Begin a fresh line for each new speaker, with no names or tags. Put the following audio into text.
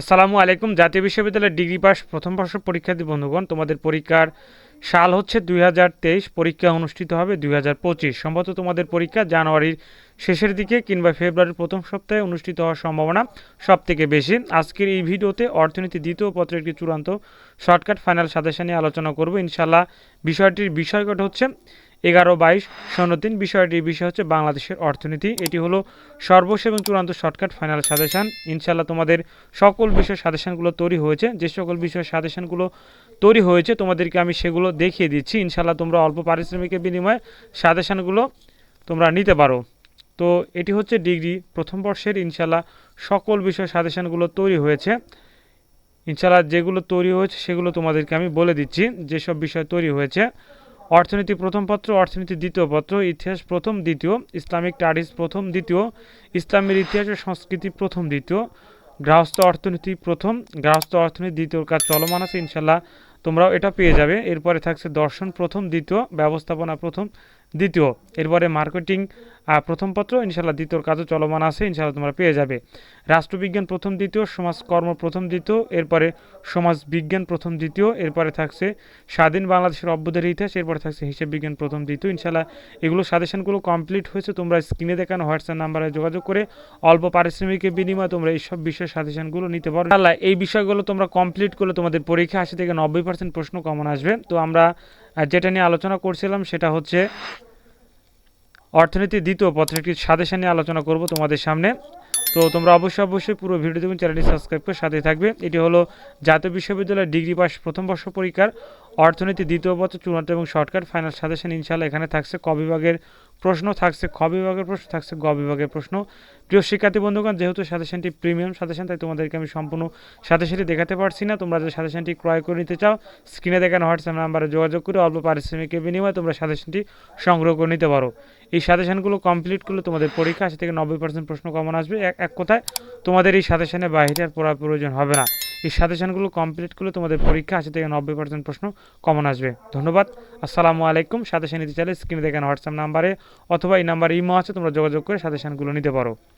আসসালামু আলাইকুম। জাতীয় বিশ্ববিদ্যালয়ের ডিগ্রি পাস প্রথম বর্ষ পরীক্ষার্থী বন্ধুগণ, তোমাদের পরীক্ষার সাল হচ্ছে দুই হাজার তেইশ। পরীক্ষা অনুষ্ঠিত হবে দুই হাজার পঁচিশ। সম্ভবত তোমাদের পরীক্ষা জানুয়ারির শেষের দিকে কিংবা ফেব্রুয়ারির প্রথম সপ্তাহে অনুষ্ঠিত হওয়ার সম্ভাবনা সব থেকে বেশি। আজকের এই ভিডিওতে অর্থনীতি দ্বিতীয় পত্রের একটি চূড়ান্ত শর্টকাট, ফাইনাল সাজেশন নিয়ে আলোচনা করব। ইনশাল্লাহ বিষয়টির বিষয়কট হচ্ছে এগারো বাইশ শূন্য তিন বিষয়টির বিষয় হচ্ছে বাংলাদেশের অর্থনীতি। এটি হলো সর্বশেষ এবং চূড়ান্ত শর্টকাট ফাইনাল সাজেশান। ইনশাল্লাহ তোমাদের সকল বিষয় সাজেশনগুলো তৈরি হয়েছে। যে সকল বিষয় সাজেশানগুলো তৈরি হয়েছে, তোমাদেরকে আমি সেগুলো দেখিয়ে দিচ্ছি। ইনশাল্লাহ তোমরা অল্প পারিশ্রমিকের বিনিময়ে সাজেশনগুলো তোমরা নিতে পারো। তো এটি হচ্ছে ডিগ্রি প্রথম বর্ষের। ইনশাল্লাহ সকল বিষয় সাজেশনগুলো তৈরি হয়েছে। ইনশাল্লাহ যেগুলো তৈরি হয়েছে সেগুলো তোমাদেরকে আমি বলে দিচ্ছি। যেসব বিষয় তৈরি হয়েছে অর্থনীতি প্রথম পত্র, অর্থনীতি দ্বিতীয় পত্র, ইতিহাস প্রথম দ্বিতীয়, ইসলামিক স্টাডিজ প্রথম দ্বিতীয়, ইসলামের ইতিহাস ও সংস্কৃতি প্রথম দ্বিতীয়, গৃহস্থ অর্থনীতি প্রথম, গৃহস্থ অর্থনীতি দ্বিতীয় কাজ চলমান আছে ইনশাল্লাহ তোমরাও এটা পেয়ে যাবে। এরপরে থাকছে দর্শন প্রথম দ্বিতীয়, ব্যবস্থাপনা প্রথম দ্বিতীয়। এরপরে মার্কেটিং প্রথম পত্র ইনশাল্লাহ দ্বিতীয় কাজও চলমান আছে ইনশাল্লাহ তোমরা পেয়ে যাবে। রাষ্ট্রবিজ্ঞান প্রথম দ্বিতীয়, সমাজকর্ম প্রথম দ্বিতীয়, এরপরে সমাজ বিজ্ঞান প্রথম দ্বিতীয়, এরপরে থাকছে স্বাধীন বাংলাদেশের অভ্যুদয়ের ইতিহাস, এরপরে থাকছে হিসেব বিজ্ঞান প্রথম দ্বিতীয় ইনশাল্লাহ এগুলো সাজেশনগুলো কমপ্লিট হয়েছে, তোমরা স্ক্রিনে দেখানো হোয়াটসঅ্যাপ নাম্বারে যোগাযোগ করে অল্প পারিশ্রমিকের বিনিময়ে তোমরা এইসব বিষয়ের সাজেশনগুলো নিতে পারো। ইনশাল্লাহ এই বিষয়গুলো তোমরা কমপ্লিট করলে তোমাদের পরীক্ষা আশি থেকে নব্বই পার্সেন্ট প্রশ্ন কমন আসবে। তো আমরা যেটা নিয়ে আলোচনা করছিলাম সেটা হচ্ছে অর্থনীতির দ্বিতীয় পত্র একটি সাদেশা নিয়ে আলোচনা করব তোমাদের সামনে। তো তোমরা অবশ্যই অবশ্যই পুরো ভিডিও দেখুন, চ্যানেলটি সাবস্ক্রাইব করে সাথে থাকবে। এটি হলো জাতীয় বিশ্ববিদ্যালয়ের ডিগ্রি পাস প্রথম বর্ষ পরীক্ষার অর্থনীতি দ্বিতীয় পথ, চূড়ান্ত এবং শর্টকাট, ফাইনাল সাজেশন ইনশাল্লাহ এখানে থাকছে। ক বিভাগের প্রশ্ন থাকছে খ বিভাগের প্রশ্ন, থাকছে গ বিভাগের প্রশ্ন। প্রিয় শিক্ষার্থী বন্ধুগণ, যেহেতু সাজেশনটি প্রিমিয়াম সাজেশন, তাই তোমাদেরকে আমি সম্পূর্ণ সাজেশনটি দেখাতে পারছি না। তোমরা যে সাজেশনটি ক্রয় করে নিতে চাও, স্ক্রিনে দেখানো হোয়াটসঅ্যাপ নাম্বারে যোগাযোগ করে অল্প পারিশ্রমিকের বিনিময়ে তোমরা সাজেশনটি সংগ্রহ করে নিতে পারো। এই সাজেশনগুলো কমপ্লিট করলে তোমাদের পরীক্ষা, আশি থেকে নব্বই পার্সেন্ট প্রশ্ন কমন আসবে। এক কথায়, তোমাদের এই সাজেশনে বাইরে আর পড়ার প্রয়োজন হবে না। এই সাজেশনগুলো কমপ্লিট করলে তোমাদের পরীক্ষা আশি থেকে নব্বই পার্সেন্ট প্রশ্ন কমন আসবে। ধন্যবাদ। আসসালামু আলাইকুম। সাজেশন নিতে চাইলে স্ক্রিনে দেখেন হোয়াটসঅ্যাপ নাম্বারে অথবা এই নাম্বারে ইমো আছে, তোমরা যোগাযোগ করে সাজেশনগুলো নিতে পারো।